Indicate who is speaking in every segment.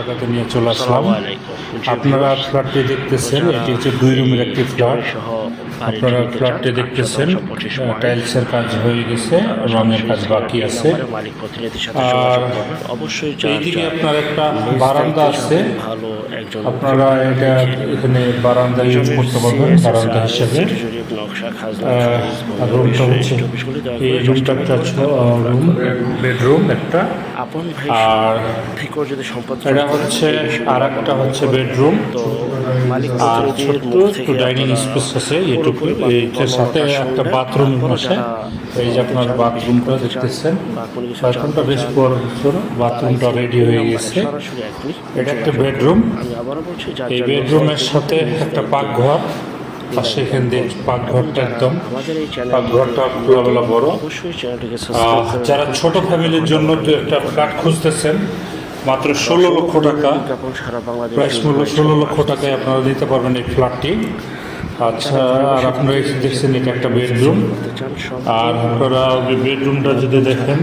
Speaker 1: দেখাতে নিয়ে চলে আসলাম। আপনারা ফ্ল্যাটটি দেখতেছেন এটি হচ্ছে দুই রুমের একটি ফ্ল্যাট। আপনারা ফ্ল্যাটটি দেখতেছেন। টাইলসের কাজ হয়ে গেছে রঙের কাজ বাকি আছে। আর
Speaker 2: অবশ্যই
Speaker 1: এইদিকে আপনার একটা বারান্দা আছে। আপনারা এটা এখানে বারান্দা ইউজ করতে পারবেন বারান্দা হিসেবে। রুমটা হচ্ছে এই রুমটা একটা। রুম বেডরুম একটা আর এটা হচ্ছে আর একটা হচ্ছে বেডরুম আর ছোট্ট ডাইনিং স্পেস আছে এটুকু এইটার সাথে একটা বাথরুম আছে
Speaker 2: যারা
Speaker 1: এই যে আপনার বাথরুমটা দেখতেছেন। বাথরুমটা বেশ বড় ছোট বাথরুমটা রেডি হয়ে গেছে। এটা একটা বেডরুম এই বেডরুমের সাথে একটা পাকঘর পাশে এখান দিয়ে পাকঘরটা একদম। পাকঘরটা খোলামেলা বড়। যারা ছোট ফ্যামিলির জন্য একটা ফ্ল্যাট খুঁজতেছেন মাত্র ষোলো লক্ষ টাকা। প্রাইস মূল্য ষোলো লক্ষ টাকায় আপনারা দিতে পারবেন এই ফ্ল্যাটটি। আচ্ছা আর আপনারা দেখছেন এটা একটা বেডরুম আর আপনারা বেডরুমটা যদি দেখেন,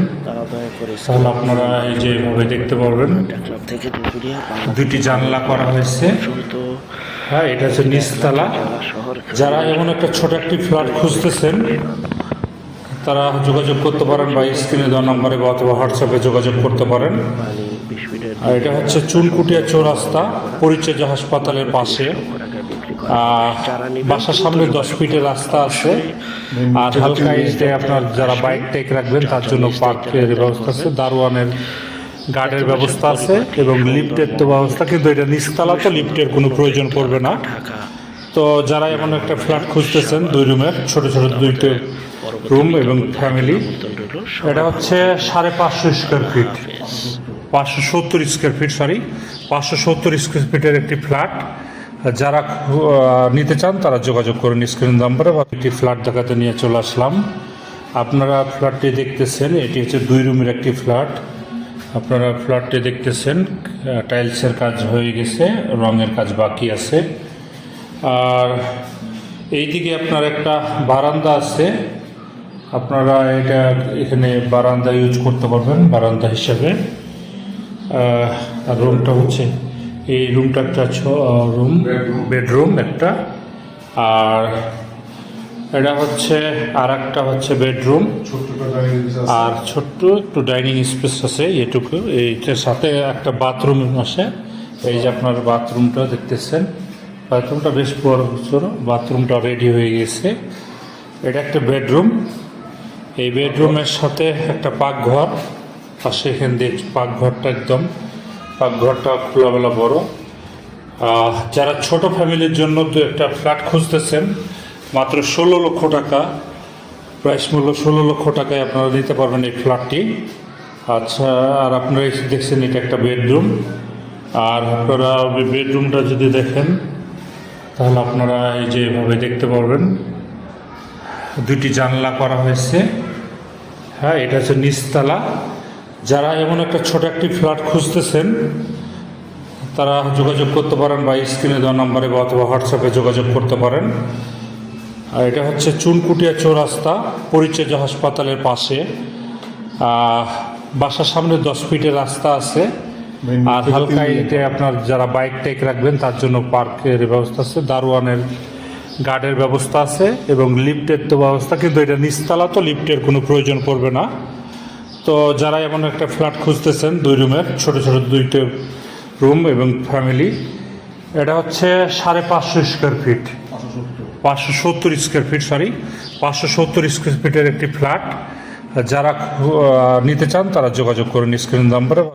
Speaker 1: তাহলে আপনারা এই যে এভাবে দেখতে পারবেন।
Speaker 2: দুপুরিয়া
Speaker 1: জানলা করা হয়েছে। হ্যাঁ এটা হচ্ছে নিচতলা। যারা এমন একটা ছোট একটি ফ্ল্যাট খুঁজতেছেন, তারা যোগাযোগ করতে পারেন বা স্ক্রিনে দেওয়া নম্বরে বা অথবা হোয়াটসঅ্যাপে যোগাযোগ করতে পারেন। আর এটা হচ্ছে চুনকুটিয়া চৌরাস্তা, পরিচর্যা হাসপাতালের পাশে। বাসার সামনে দশ ফিটের রাস্তা আছে। আর হালকা ইস্টে আপনার যারা বাইক টেক রাখবেন, তার জন্য পার্কের ব্যবস্থা আছে। দারোয়ানের গার্ডের ব্যবস্থা আছে এবং লিফটের তো ব্যবস্থা, কিন্তু এটা নিচতলা তো লিফটের কোনো প্রয়োজন পড়বে না। তো যারা এমন একটা ফ্ল্যাট খুঁজতেছেন, দুই রুমের, ছোট ছোট দুইটা রুম এবং ফ্যামিলি এটা হচ্ছে সাড়ে পাঁচশো স্কোয়ার ফিট পাঁচশো সত্তর স্কোয়ার ফিট সরি পাঁচশো সত্তর স্কোয়ার ফিটের একটি ফ্ল্যাট যারা নিতে চান তারা যোগাযোগ করুন স্ক্রিন নাম্বারে বা একটি ফ্ল্যাট দেখাতে নিয়ে চলে আসলাম। আপনারা ফ্ল্যাটটি দেখতেছেন, এটি হচ্ছে দুই রুমের একটি ফ্ল্যাট। আপনারা ফ্ল্যাটটি দেখতেছেন টাইলসের কাজ হয়ে গেছে, রঙের কাজ বাকি আছে। আর এইদিকে আপনার একটা বারান্দা আছে। আপনারা এটা এখানে বারান্দা ইউজ করতে পারবেন, বারান্দা হিসাবে। আর রুমটা হচ্ছে এই রুমটা একটা রুম বেডরুম একটা। আর এটা হচ্ছে আর একটা হচ্ছে বেডরুম আর ছোট্ট একটু ডাইনিং স্পেস আছে এটুকু এইটার সাথে একটা বাথরুম আছে এই যে আপনার বাথরুমটা দেখতেছেন বাথরুমটা বেশ বড় ছোট বাথরুমটা রেডি হয়ে গেছে। এটা একটা বেডরুম এই বেডরুমের সাথে একটা পাকঘর আর এখান দিয়ে পাকঘরটা একদম। পাকঘরটা খোলামেলা বড়। যারা ছোট ফ্যামিলির জন্য তো একটা ফ্ল্যাট খুঁজতেছেন, মাত্র ষোলো লক্ষ টাকা, প্রাইস মূল্য ষোলো লক্ষ টাকায় আপনারা দিতে পারবেন এই ফ্ল্যাটটি। আচ্ছা আর আপনারা দেখছেন এটা একটা বেডরুম। আর আপনারা বেডরুমটা যদি দেখেন, তাহলে আপনারা এই যে এভাবে দেখতে পারবেন, দুটি জানলা করা হয়েছে। হ্যাঁ এটা হচ্ছে নিচতলা। যারা এমন একটা ছোট একটি ফ্ল্যাট খুঁজতেছেন তারা যোগাযোগ করতে পারেন বা স্ক্রিনে দেওয়া নাম্বারে বা অথবা হোয়াটসঅ্যাপে যোগাযোগ করতে পারেন। আর এটা হচ্ছে চুনকুটিয়া চৌরাস্তা পরিচর্যা হাসপাতালের পাশে। বাসার সামনে দশ ফিটের রাস্তা আছে। আর হালকা ইটে আপনার যারা বাইক টেক রাখবেন তার জন্য পার্কের ব্যবস্থা আছে দারোয়ানের গার্ডের ব্যবস্থা আছে এবং লিফটের তো ব্যবস্থা কিন্তু এটা নিচতলা তো লিফটের কোনো প্রয়োজন পড়বে না। তো যারা এমন একটা ফ্ল্যাট খুঁজতেছেন, দুই রুমের, ছোট ছোট দুইটা রুম এবং ফ্যামিলি এটা হচ্ছে সাড়ে পাঁচশো স্কোয়ার ফিট পাঁচশো সত্তর স্কোয়ার ফিট সরি পাঁচশো সত্তর স্কোয়ার ফিটের একটি ফ্ল্যাট যারা নিতে চান, তারা যোগাযোগ করুন স্ক্রিন নাম্বারে।